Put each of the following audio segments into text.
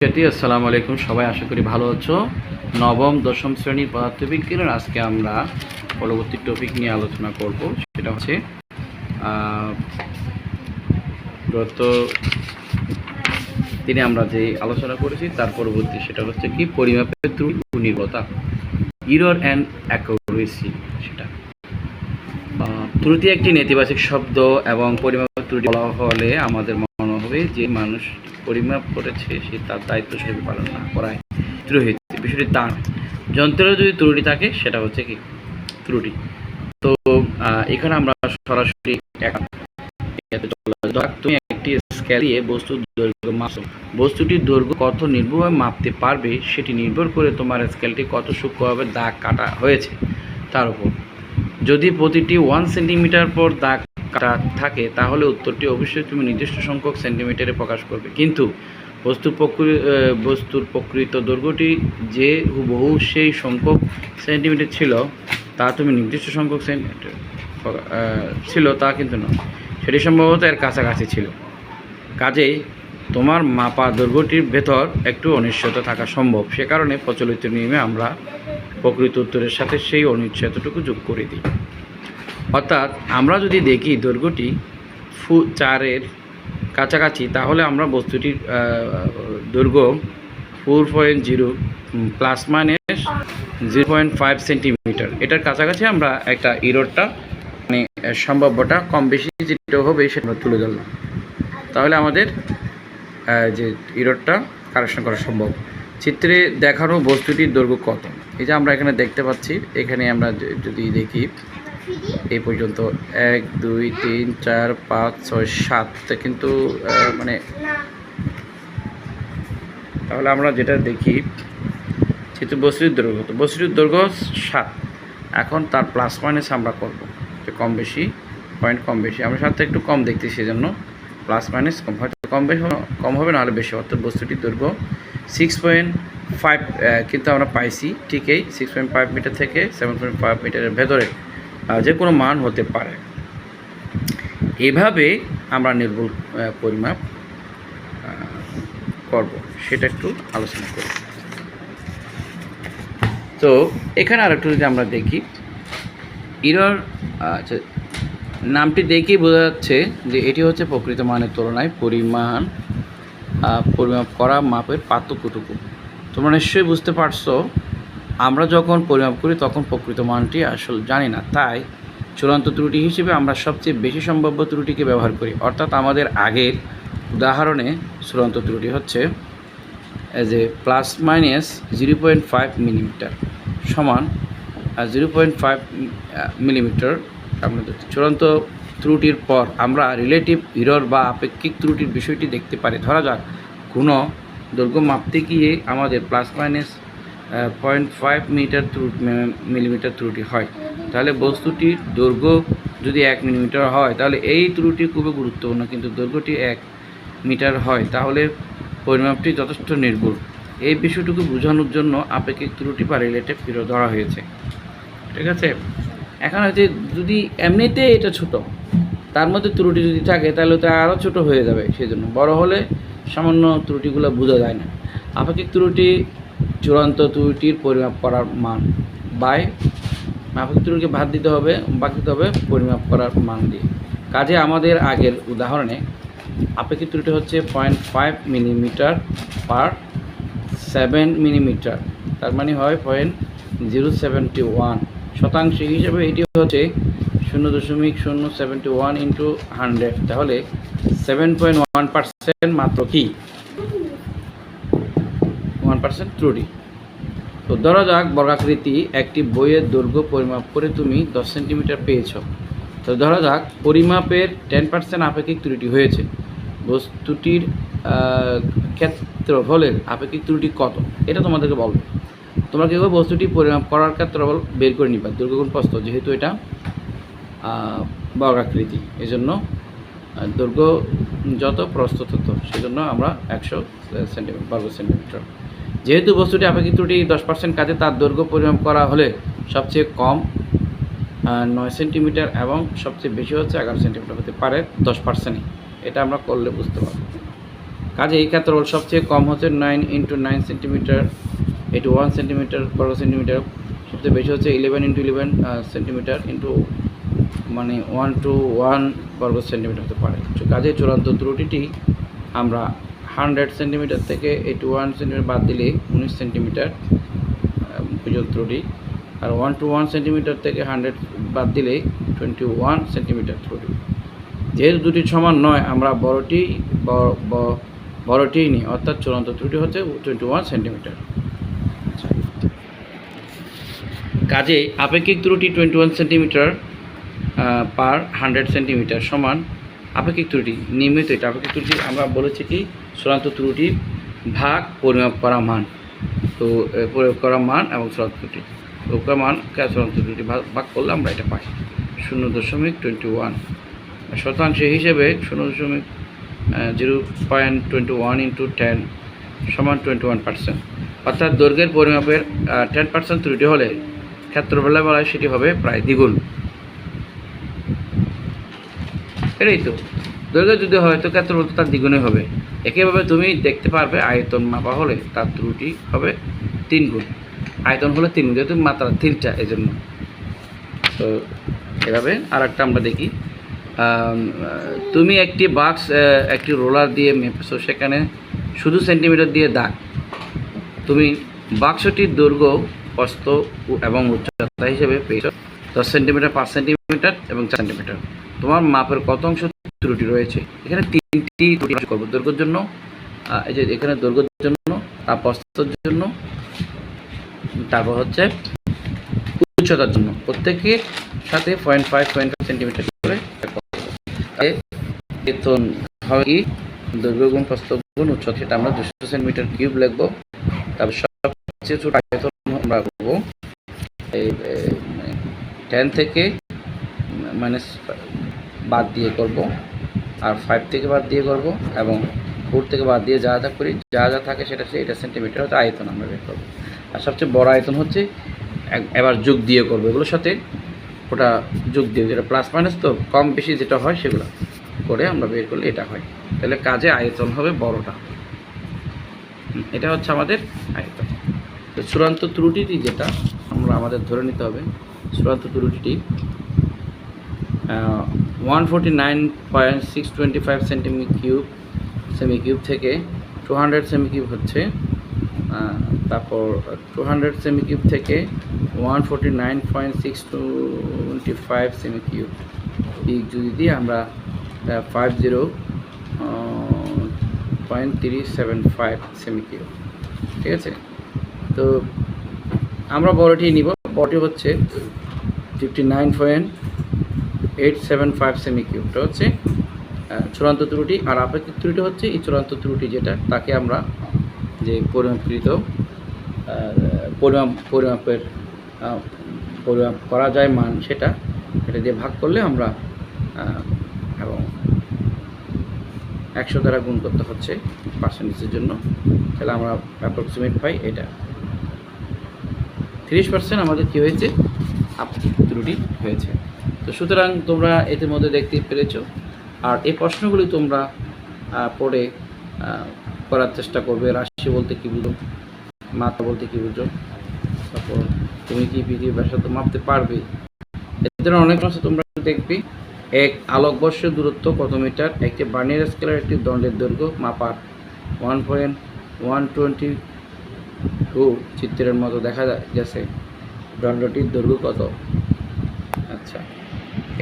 শিক্ষার্থী আসসালামু আলাইকুম। সবাই আশা করি ভালো আছো। নবম, দশম শ্রেণির পদার্থবিজ্ঞানের আজকে আমরা পরবর্তী টপিক নিয়ে আলোচনা করব। সেটা হচ্ছে গত দিনে আমরা যে আলোচনা করেছি, তার পরবর্তী সেটা হচ্ছে কি, পরিমাপের ত্রুটি নির্ভরতা। ইরর অ্যান্ড অ্যাকুরেসি সেটা। ত্রুটি একটি নেতিবাচক শব্দ এবং পরিমাপের ত্রুটি বলা হলে আমাদের হবে যে মানুষ পরিমাপ করেছে, সে তার দায়িত্ব সেভাবে পালন না করায়। ত্রুটি হয়েছে। বিষয়টি তা নয়। যন্ত্রের যদি ত্রুটি থাকে, সেটা হচ্ছে কি? ত্রুটি। তো এখানে আমরা সরাসরি তুমি একটি স্কেল দিয়ে বস্তুর দৈর্ঘ্য মাপছো। বস্তুটির দৈর্ঘ্য কত নির্ভুলভাবে মাপতে পারবে, সেটি নির্ভর করে তোমার স্কেলটি কত সূক্ষ্মভাবে দাগ কাটা হয়েছে, তার উপর। যদি প্রতিটি ওয়ান সেন্টিমিটার পর দাগ কাটা থাকে, তাহলে উত্তরটি অবশ্যই তুমি নির্দিষ্ট সংখ্যক সেন্টিমিটারে প্রকাশ করবে। কিন্তু প্রকৃ বস্তুর প্রকৃত দৈর্ঘ্যটি যে হুবহু সেই সংখ্যক সেন্টিমিটার ছিল, তা তুমি নির্দিষ্ট সংখ্যক সেন্টিমিটার ছিল তা কিন্তু নয়। সেটি সম্ভবত এর কাছাকাছি ছিল। কাজেই তোমার মাপা দৈর্ঘ্যটির ভেতর একটু অনিশ্চয়তা থাকা সম্ভব। সে কারণে প্রচলিত নিয়মে আমরা প্রকৃত উত্তরের সাথে সেই অনিশ্চয়তাটুকু যোগ করে দিই। অর্থাৎ আমরা যদি দেখি দৈর্ঘ্যটি ফু চারের কাছাকাছি, তাহলে আমরা বস্তুটির দৈর্ঘ্য four point zero plus minus zero point five centimetre. এটার কাছাকাছি আমরা একটা ইরোডটা মানে সম্ভাব্যটা কম বেশি যেটা হবে সেটা তুলে ধরলাম। তাহলে আমাদের যে ইরোডটা কারেকশন করা সম্ভব। চিত্রে দেখানো বস্তুটির দৈর্ঘ্য কত? এই যে আমরা এখানে দেখতে পাচ্ছি, এখানে আমরা যদি দেখি এই পর্যন্ত এক, দুই, তিন, চার, পাঁচ, ছয় সাতটা কিন্তু মানে তাহলে আমরা যেটা দেখি যেহেতু বস্তুটির দৈর্ঘ্য তো বস্তুটির দৈর্ঘ্য সাত। এখন তার প্লাস মাইনাস আমরা করব। যে কম বেশি পয়েন্ট কম বেশি। আমরা সাতটা একটু কম দেখতেছি সেজন্য প্লাস মাইনাস কম। হয়তো কম বেশি কম হবে, নাহলে বেশি অর্থাৎ বস্তুটির দৈর্ঘ্য সিক্স পয়েন্ট ফাইভ কিন্তু আমরা পাইছি ঠিক এই সিক্স পয়েন্ট ফাইভ মিটার থেকে সেভেন পয়েন্ট ফাইভ মিটারের ভেতরে। যে কোনো মান হতে পারে। এভাবে আমরা নির্ভুল পরিমাপ করব। সেটা একটু আলোচনা করি তো, এখানে আর একটু যদি আমরা দেখি ইরর আচ্ছা নামটি দেখেই বোঝা যাচ্ছে যে এটি হচ্ছে প্রকৃত মানের তুলনায় পরিমাণ পরিমাপ করা মাপের পার্থক্যটুকু। তোমরা নিশ্চয়ই বুঝতে পারছ আমরা যখন পরিমাপ করি, তখন প্রকৃত মানটি আসল জানি না। তাই চূড়ান্ত ত্রুটি হিসেবে আমরা সবচেয়ে বেশি সম্ভাব্য ত্রুটিকে ব্যবহার করি। অর্থাৎ আমাদের আগের উদাহরণে চূড়ান্ত ত্রুটি হচ্ছে এ plus minus zero point five millimetre সমান জিরো পয়েন্ট ফাইভ মিলিমিটার আমরা ধরছি। চূড়ান্ত ত্রুটির পর আমরা রিলেটিভ ইরর বা আপেক্ষিক ত্রুটির বিষয়টি দেখতে পারি। ধরা যাক কোনো দৈর্ঘ্য মাপতে গিয়ে আমাদের plus minus point five metre millimetre ত্রুটি হয়। তাহলে বস্তুটির দৈর্ঘ্য যদি এক মিলিমিটার হয়, তাহলে এই ত্রুটি খুবই গুরুত্বপূর্ণ, কিন্তু দৈর্ঘ্যটি এক মিটার হয়, তাহলে পরিমাপটি যথেষ্ট নির্ভুল। এই বিষয়টুকু বোঝানোর জন্য আপেক্ষিক ত্রুটি বা রিলেটিভ ইরর ধরা হয়েছে। ঠিক আছে? এখন হচ্ছে যদি এমনিতে এটা ছোট, তার মধ্যে ত্রুটি যদি থাকে, তাহলে তো আরও ছোট হয়ে যাবে সেই জন্য বড় হলে সামান্য ত্রুটিগুলো বোঝা যায় না। আপেক্ষিক ত্রুটি চূড়ান্ত ত্রুটির পরিমাপ করার মান বাই। আপেক্ষিক ত্রুটিকে ভাত দিতে হবে, বাকি দিতে হবে পরিমাপ করার মান দিয়ে। কাজে আমাদের আগের উদাহরণে আপেক্ষিক ত্রুটি হচ্ছে point five millimetre per seven millimetre. তার মানে হয় পয়েন্ট জিরো সেভেন্টি ওয়ান। শতাংশ হিসেবে এটি হচ্ছে শূন্য দশমিক শূন্য সেভেন্টি ওয়ান ইন্টু হান্ড্রেড। তাহলে সেভেন পয়েন্ট ওয়ান পার্সেন্ট মাত্র কি? পার্সেন্ট ত্রুটি তো ধরা যাক, বর্গাকৃতি একটি বইয়ের দৈর্ঘ্য পরিমাপ করে তুমি দশ সেন্টিমিটার পেয়েছ। তো ধরা যাক, পরিমাপের টেন পার্সেন্ট আপেক্ষিক ত্রুটি হয়েছে। বস্তুটির ক্ষেত্রফলের আপেক্ষিক ত্রুটি কত? এটা তোমাদেরকে বলবে। তোমরা কীভাবে বস্তুটি পরিমাপ করার ক্ষেত্রফল বের করে নিবা? দৈর্ঘ্যগুণ প্রস্থ, যেহেতু এটা বর্গাকৃতি। এই জন্য দৈর্ঘ্য যত প্রস্থ তত, সেজন্য আমরা একশো সেন্টিমিটার, বর্গ সেন্টিমিটার যেহেতু বস্তুটি আপেক্ষিক ত্রুটি, দশ পার্সেন্ট কাজে তার দৈর্ঘ্য পরিমাপ করা হলে সবচেয়ে কম নয় সেন্টিমিটার এবং সবচেয়ে বেশি হচ্ছে এগারো সেন্টিমিটার হতে পারে দশ পার্সেন্টই এটা আমরা করলে বুঝতে পারব। কাজে এই ক্ষেত্রে সবচেয়ে কম হচ্ছে নাইন ইন্টু নাইন সেন্টিমিটার এটু ওয়ান সেন্টিমিটার বর্গ সেন্টিমিটার। সবচেয়ে বেশি হচ্ছে eleven into eleven centimetre into মানে ওয়ান টু ওয়ান বর্গ সেন্টিমিটার হতে পারে। কাজে চূড়ান্ত ত্রুটিটি আমরা হান্ড্রেড সেন্টিমিটার থেকে এইটু ওয়ান সেন্টিমিটার বাদ দিলে উনিশ সেন্টিমিটার পর্যন্ত ত্রুটি। আর ওয়ান টু ওয়ান সেন্টিমিটার থেকে হান্ড্রেড বাদ দিলে টোয়েন্টি ওয়ান সেন্টিমিটার ত্রুটি। যেহেতু দুটি সমান নয়, আমরা বড়টি বড়টিই নিই, অর্থাৎ চূড়ান্ত ত্রুটি হচ্ছে টোয়েন্টি ওয়ান সেন্টিমিটার। কাজে আপেক্ষিক ত্রুটি twenty one centimetre per hundred centimetre সমান আপেক্ষিক ত্রুটি, নিয়মিত এটা আপেক্ষিক ত্রুটি। আমরা বলেছি কি চূড়ান্ত ত্রুটি, ভাগ, পরিমাপ করা মান। তো প্রয়োগ করা মান এবং চূড়ান্ত ত্রুটি। প্রয়োগ করা মান চূড়ান্ত ত্রুটি ভাগ করলে আমরা এটা পাই? শূন্য দশমিক টোয়েন্টি ওয়ান শতাংশ হিসেবে শূন্য দশমিক zero point twenty one into ten সমান টোয়েন্টি ওয়ান পার্সেন্ট অর্থাৎ দৈর্ঘ্যের পরিমাপের টেন পার্সেন্ট ত্রুটি হলে ক্ষেত্রফলের বেলায় সেটি হবে প্রায় দ্বিগুণ। এটাই তো। দৈর্ঘ্য যদি হয় তো ক্ষেত্রফল তার দ্বিগুণে হবে। একইভাবে তুমি দেখতে পারবে আয়তন মাপা হলে তার ত্রুটি হবে তিন গুণ। আয়তন হলে তিন গুণ, যেহেতু মাত্রা তিনটা এই জন্য তো এভাবে আর একটা আমরা দেখি। তুমি একটি বাক্স একটি রোলার দিয়ে মেপেছো সেখানে শুধু সেন্টিমিটার দিয়ে দাগ। তুমি বাক্সটির দৈর্ঘ্য ও- এবং উচ্চতা হিসেবে পেয়েছ। দশ সেন্টিমিটার পাঁচ সেন্টিমিটার এবং চার সেন্টিমিটার তোমার মাপের কত অংশ ত্রুটি রয়েছে। এখানে তিনটি ত্রুটি করব। দৈর্ঘ্যের জন্য এই যে এখানে দৈর্ঘ্যের জন্য প্রস্থের জন্য, তারপর হচ্ছে উচ্চতার জন্য। প্রত্যেকের সাথে point five point five centimetre করে? বেতন হবে কি? দৈর্ঘ্য গুণ, প্রস্থ গুণ, উচ্চতা। সেটা আমরা দুশো সেন্টিমিটার কিউব লিখব। তারপর সবচেয়ে ছোট আয়তন আমরা করব টেন থেকে মাইনাস বাদ দিয়ে করব। আর ফাইভ থেকে বাদ দিয়ে করব এবং ফোর থেকে বাদ দিয়ে যা যা করি, যা যা থাকে সেটা হচ্ছে এটা সেন্টিমিটার হচ্ছে আয়তন আমরা বের করব। আর সবচেয়ে বড় আয়তন হচ্ছে এবার যোগ দিয়ে করব। এগুলোর সাথে ওটা যোগ দিয়ে, যেটা প্লাস মাইনাস তো কম বেশি যেটা হয় সেগুলো করে আমরা বের করলে এটা হয়। তাহলে কাজে আয়তন হবে বড়টা। এটা হচ্ছে আমাদের আয়তন। তো চূড়ান্ত ত্রুটিটি যেটা আমরা আমাদের ধরে নিতে হবে, চূড়ান্ত ত্রুটিটি one forty nine point six twenty five centimetre cube cm cube থেকে টু হান্ড্রেড সেমি কিউব হচ্ছে। তারপর টু হান্ড্রেড সেমি কিউব থেকে one forty nine point six twenty five cm cube এই যদি দিয়ে আমরা five zero point three seven five cm cube ঠিক আছে? তো আমরা বড়টি নিব, বড়টি হচ্ছে fifty nine point eight seven five cm কিউবটা হচ্ছে চূড়ান্ত ত্রুটি, আর আপেক্ষিক ত্রুটি হচ্ছে এই চূড়ান্ত ত্রুটি যেটা, তাকে আমরা যে পরিমাপকৃত পরিমাপ, পরিমাপের পরিমাপ করা যায় মান সেটা এটা দিয়ে ভাগ করলে আমরা এবং একশো দ্বারা গুণ করতে হচ্ছে পার্সেন্টেজের জন্য, তাহলে আমরা অ্যাপ্রক্সিমেট পাই এটা। তিরিশ পার্সেন্ট আমাদের কী হয়েছে? আপেক্ষিক ত্রুটি হয়েছে। তো সুতরাং তোমরা এদের মধ্যে দেখতে পেরেছ। আর এই প্রশ্নগুলি তোমরা পড়ে করার চেষ্টা করবে। রাশি বলতে কী বুঝো? মাত্রা বলতে কী বুঝো? তারপর তুমি কি পৃথিবীর ব্যাসার্ধ মাপতে পারবে? এদের অনেক অংশ তোমরা দেখবে। এক আলোকবর্ষ দূরত্ব কত মিটার? একটি বার্নিয়ার স্কেলের একটি দণ্ডের দৈর্ঘ্য মাপার। One point one twenty two চিত্রের মতো দেখা গেছে দণ্ডটির দৈর্ঘ্য কত? আচ্ছা।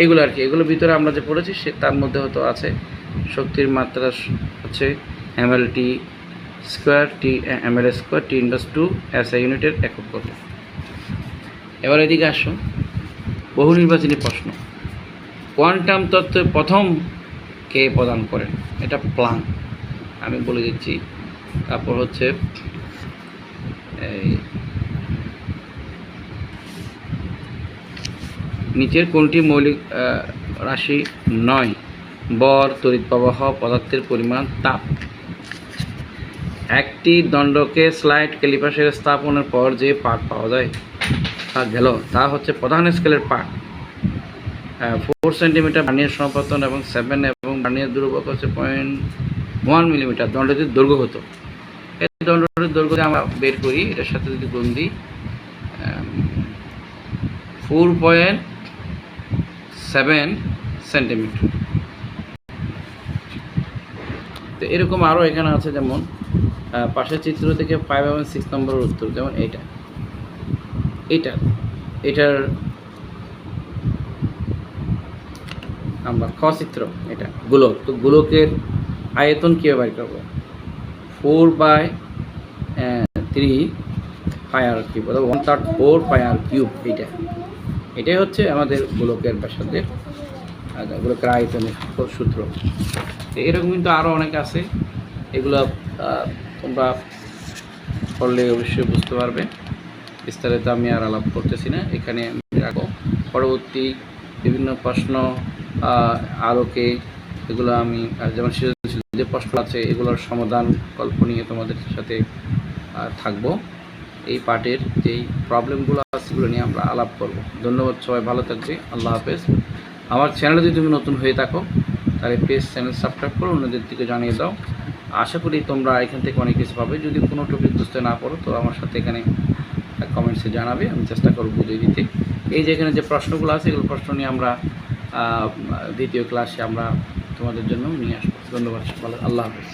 এইগুলো আর কি, এগুলোর ভিতরে আমরা যে পড়েছি সে, তার মধ্যে হয়তো আছে শক্তির মাত্রা হচ্ছে M L T square T M L square T Indus two S I ইউনিটের একক কত এবার এদিকে আসুন। বহু নির্বাচনী প্রশ্ন। কোয়ান্টাম তত্ত্বের প্রথম কে প্রদান করেন? এটা প্লাং আমি বলে দিচ্ছি। তারপর হচ্ছে, এই নিচের কোনটি মৌলিক রাশি নয়? বর তড়িৎ প্রবাহ পদার্থের পরিমাণ, তাপ। একটি দণ্ডকে স্লাইড ক্যালিপাসের স্থাপনের পর যে পার্ট পাওয়া যায়, তা গেল। তা হচ্ছে প্রধান স্কেলের পার্ট ফোর সেন্টিমিটার বার্নিয়ার সমাপতন এবং সেভেন এবং বার্নিয়ার দূরবক হচ্ছে পয়েন্ট ওয়ান মিলিমিটার দণ্ডটির দৈর্ঘ্য হতো। এই দণ্ডটির দৈর্ঘ্য আমরা বের করি, এটার সাথে যদি গুণ ফোর পয়েন্ট সেভেন সেন্টিমিটার। তো এরকম আরও এখানে আছে যেমন পাশের চিত্র থেকে ফাইভ এবং সিক্স নম্বরের উত্তর, যেমন এইটা। এইটা, এটার আমরা খ চিত্র এটা গোলক। তো গোলকের আয়তন কীভাবে বের করব? Four by three pi r cube অর্থাৎ one third four pi r cube এইটা। এটাই হচ্ছে আমাদের গোলকের আহ, গোলকের আয়তনের সূত্র এরকম কিন্তু আরও অনেক আছে। এগুলো তোমরা পড়লে অবশ্যই বুঝতে পারবে। বিস্তারিত আমি আর আলাপ করতেছি না। এখানে রাখো। পরবর্তী বিভিন্ন প্রশ্ন আলোকে এগুলো আমি যেমন যে প্রশ্ন আছে এগুলোর সমাধান গল্প নিয়ে তোমাদের সাথে থাকব। এই পার্টের যেই প্রবলেমগুলো সেগুলো নিয়ে আমরা আলাপ করব। ধন্যবাদ সবাই, ভালো থাকবে আল্লাহ হাফেজ। আমার চ্যানেলে যদি তুমি নতুন হয়ে থাকো, তাহলে প্লিজ চ্যানেল সাবস্ক্রাইব করো অন্যদের দিকে জানিয়ে দাও। আশা করি তোমরা এখান থেকে অনেক কিছু পাবে। যদি কোনো টপিক বুঝতে না পারো, তো আমার সাথে এখানে কমেন্টসে জানাবে, আমি চেষ্টা করব বুঝিয়ে দিতে। এই যে এখানে যে প্রশ্নগুলো আছে, এগুলো প্রশ্ন নিয়ে আমরা দ্বিতীয় ক্লাসে আমরা তোমাদের জন্য নিয়ে আসব। ধন্যবাদ আল্লাহ হাফেজ।